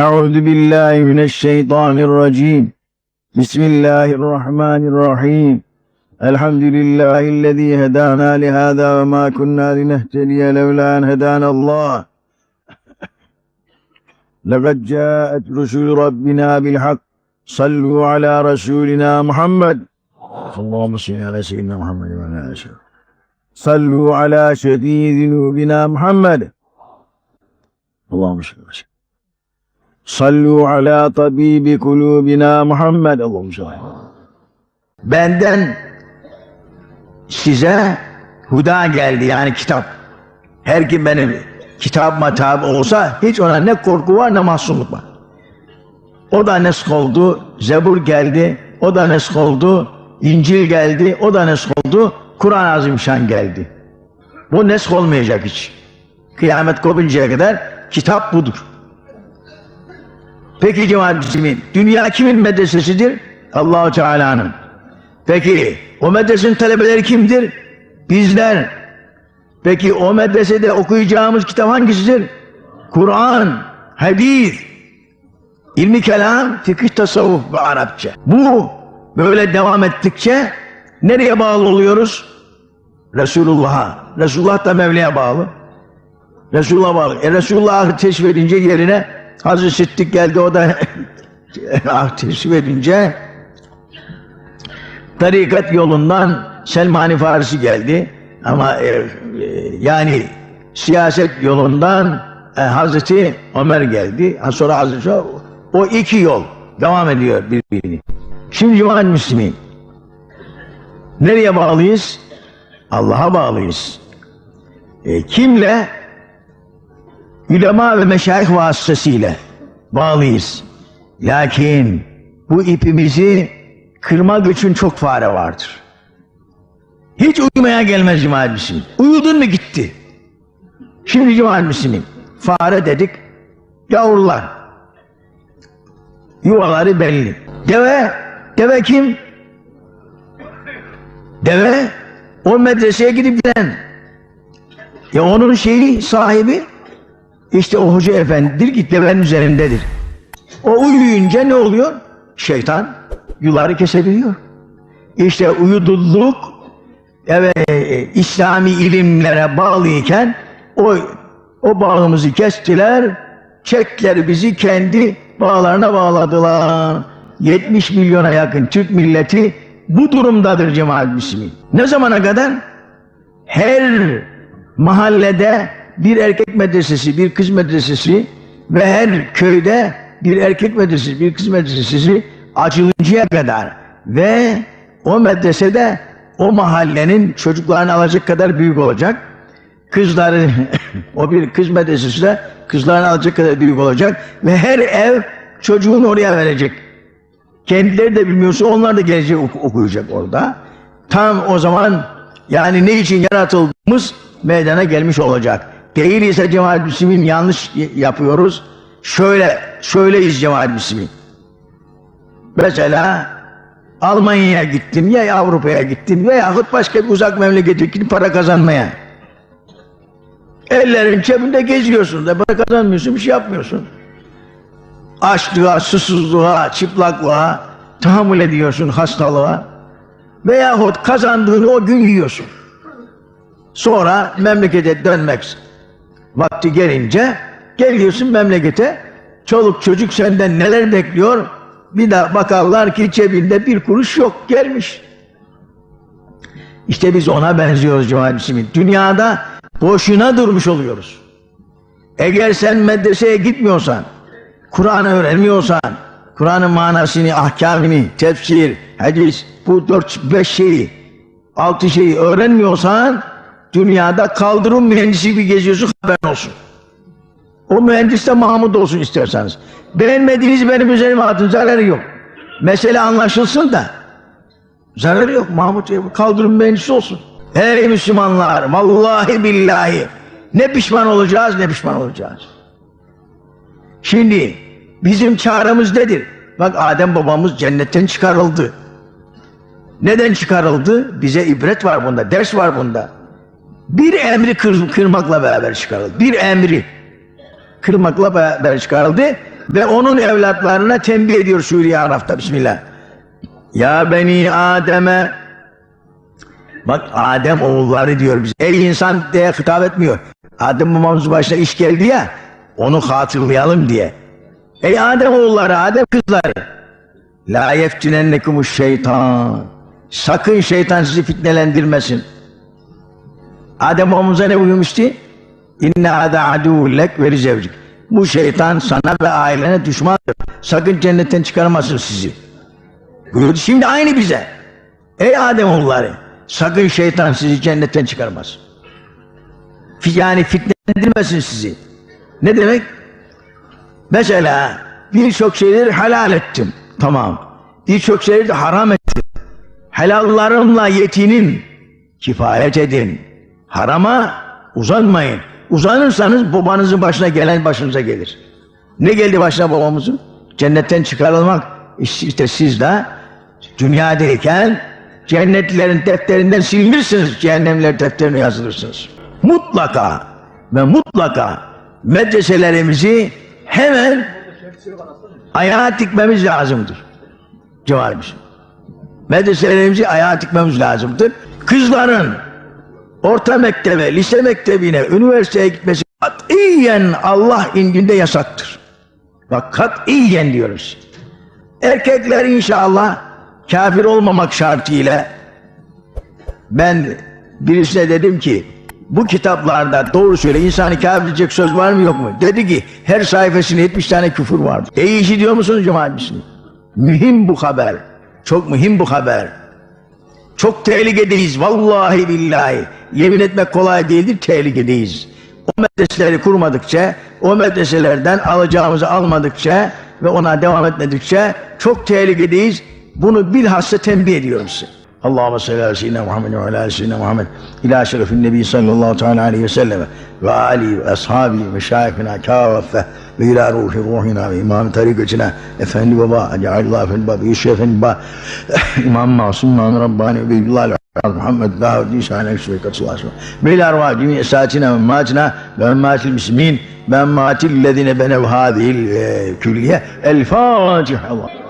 أعوذ بالله من الشيطان الرجيم بسم الله الرحمن الرحيم الحمد لله الذي هدانا لهذا وما كنا لنهتدي لولا أن هدانا الله لقد جاءت رسل ربنا بالحق صلوا على رسولنا محمد اللهم صل على سيدنا محمد وعلى آله وسلم صلوا على شفيع ذنوبنا محمد اللهم صل على سيدنا Sallu ala tabibi kulubina Muhammed Allah'ım Benden size huda geldi yani kitap. Her kim benim kitabıma tabi olsa hiç ona ne korku var ne mahzunluk var. O da nesk oldu, Zebur geldi, o da nesk oldu, İncil geldi, o da nesk oldu, Kur'an-ı Azimşan geldi. Bu nesk olmayacak hiç. Kıyamet kopuncaya kadar kitap budur. Peki cemaat dünya kimin medresesidir? Allahu Teala'nın. Peki o medresenin talebeleri kimdir? Bizler. Peki o medresede okuyacağımız kitap hangisidir? Kur'an, hadis, ilmi kelam, fıkıh, tasavvuf ve Arapça. Bu böyle devam ettikçe nereye bağlı oluyoruz? Resulullah'a. Resulullah da Mevla'ya bağlı. Resulullah'a bağlı. E Resulullah'ı teşvik edince yerine Hazreti Sıddık geldi o da ah teşvik edince tarikat yolundan Selmani Farisi geldi. Ama e, e, yani siyaset yolundan e, Hazreti Ömer geldi. Ha, sonra Hazreti o, o iki yol devam ediyor birbirini. Şimdi Cumhuriyet Müslümin nereye bağlıyız? Allah'a bağlıyız. E, kimle? Ulema ve meşayih vasıtasıyla bağlıyız. Lakin bu ipimizi kırmak için çok fare vardır. Hiç uyumaya gelmez Müslümin. Uyudun mu gitti. Şimdi Cumhuriyet Müslümin. Fare dedik. Yavrular. Yuvaları belli. Deve. Deve kim? Deve. O medreseye gidip gelen. Ya onun şeyi sahibi işte o hoca efendidir ki devenin üzerindedir. O uyuyunca ne oluyor? Şeytan yuları kesebiliyor. İşte uyuduluk evet, İslami ilimlere bağlıyken o o bağımızı kestiler, çekler bizi kendi bağlarına bağladılar. 70 milyona yakın Türk milleti bu durumdadır cemaat Müslümin. Ne zamana kadar? Her mahallede bir erkek medresesi, bir kız medresesi ve her köyde bir erkek medresesi, bir kız medresesi açılıncaya kadar ve o medresede o mahallenin çocuklarını alacak kadar büyük olacak. Kızları, o bir kız medresesi de kızlarını alacak kadar büyük olacak ve her ev çocuğunu oraya verecek. Kendileri de bilmiyorsa onlar da gelecek ok- okuyacak orada. Tam o zaman yani ne için yaratıldığımız meydana gelmiş olacak. Değilse cemaat Müslümin yanlış yapıyoruz. Şöyle, şöyleyiz cemaat Müslümin. Mesela Almanya'ya gittim ya Avrupa'ya gittim veyahut başka bir uzak memlekete gittim para kazanmaya. Ellerin cebinde geziyorsun da para kazanmıyorsun bir şey yapmıyorsun. Açlığa, susuzluğa, çıplaklığa tahammül ediyorsun hastalığa. Veyahut kazandığını o gün yiyorsun. Sonra memlekete dönmek vakti gelince geliyorsun memlekete. Çoluk çocuk senden neler bekliyor? Bir de bakarlar ki cebinde bir kuruş yok gelmiş. İşte biz ona benziyoruz Cemaat Müslümin. Dünyada boşuna durmuş oluyoruz. Eğer sen medreseye gitmiyorsan, Kur'an'ı öğrenmiyorsan, Kur'an'ın manasını, ahkamını, tefsir, hadis, bu dört, beş şeyi, altı şeyi öğrenmiyorsan, dünyada kaldırım mühendisi gibi geziyorsun haberin olsun. O mühendis de Mahmut olsun isterseniz. Beğenmediğiniz benim üzerime atın zararı yok. Mesele anlaşılsın da zararı yok. Mahmut kaldırım mühendisi olsun. Ey Müslümanlar vallahi billahi ne pişman olacağız ne pişman olacağız. Şimdi bizim çağrımız nedir? Bak Adem babamız cennetten çıkarıldı. Neden çıkarıldı? Bize ibret var bunda, ders var bunda. Bir emri kır, kırmakla beraber çıkarıldı. Bir emri kırmakla beraber çıkarıldı ve onun evlatlarına tembih ediyor Suriye Araf'ta Bismillah. Ya beni Adem'e Bak Adem oğulları diyor bize. Ey insan diye hitap etmiyor. Adem babamız başına iş geldi ya onu hatırlayalım diye. Ey Adem oğulları, Adem kızları. La yeftinennekumuş şeytan. Sakın şeytan sizi fitnelendirmesin. Adem babamıza ne buyurmuştu? İnne ada adullek ve zevcik. Bu şeytan sana ve ailene düşmandır. Sakın cennetten çıkarmasın sizi. Buyurdu. Şimdi aynı bize. Ey Adem oğulları, sakın şeytan sizi cennetten çıkarmaz. Fi- Yani fitnelendirmesin sizi. Ne demek? Mesela birçok şeyleri helal ettim. Tamam. Birçok şeyleri de haram ettim. Helallarımla yetinin. Kifayet edin. Harama uzanmayın. Uzanırsanız babanızın başına gelen başınıza gelir. Ne geldi başına babamızın? Cennetten çıkarılmak. İşte siz de dünyadayken cennetlerin defterinden silinirsiniz. Cehennemler defterine yazılırsınız. Mutlaka ve mutlaka medreselerimizi hemen ayağa dikmemiz lazımdır. Cevabımız. Medreselerimizi ayağa dikmemiz lazımdır. Kızların orta mektebe, lise mektebine, üniversiteye gitmesi katiyen Allah indinde yasaktır. Bak katiyen diyoruz. Erkekler inşallah kafir olmamak şartıyla ben birisine dedim ki bu kitaplarda doğru söyle insanı kafir edecek söz var mı yok mu? Dedi ki her sayfasında 70 tane küfür vardı. E işi diyor musunuz misiniz? Mühim bu haber. Çok mühim bu haber. Çok tehlikedeyiz vallahi billahi. Yemin etmek kolay değildir tehlikedeyiz. O medreseleri kurmadıkça, o medreselerden alacağımızı almadıkça ve ona devam etmedikçe çok tehlikedeyiz. Bunu bilhassa tembih ediyorum size. Allahümme salli ala seyyidina Muhammed ve ala seyyidina Muhammed ila şerefin nebi sallallahu teala aleyhi ve selleme ve ali ve ashabi ve şayifina kâffe ve ila ruhi ruhina ve imam tarikatına efendi baba aceallah efendi baba Yusuf efendi baba imam masum imam rabbani ve billah محمد باودي شانك شويك صواصوا ميل أرواح جميع ساتنا وماتنا بأمات المسلمين بأمات الذين بنوا هذه الكلية الفاتحة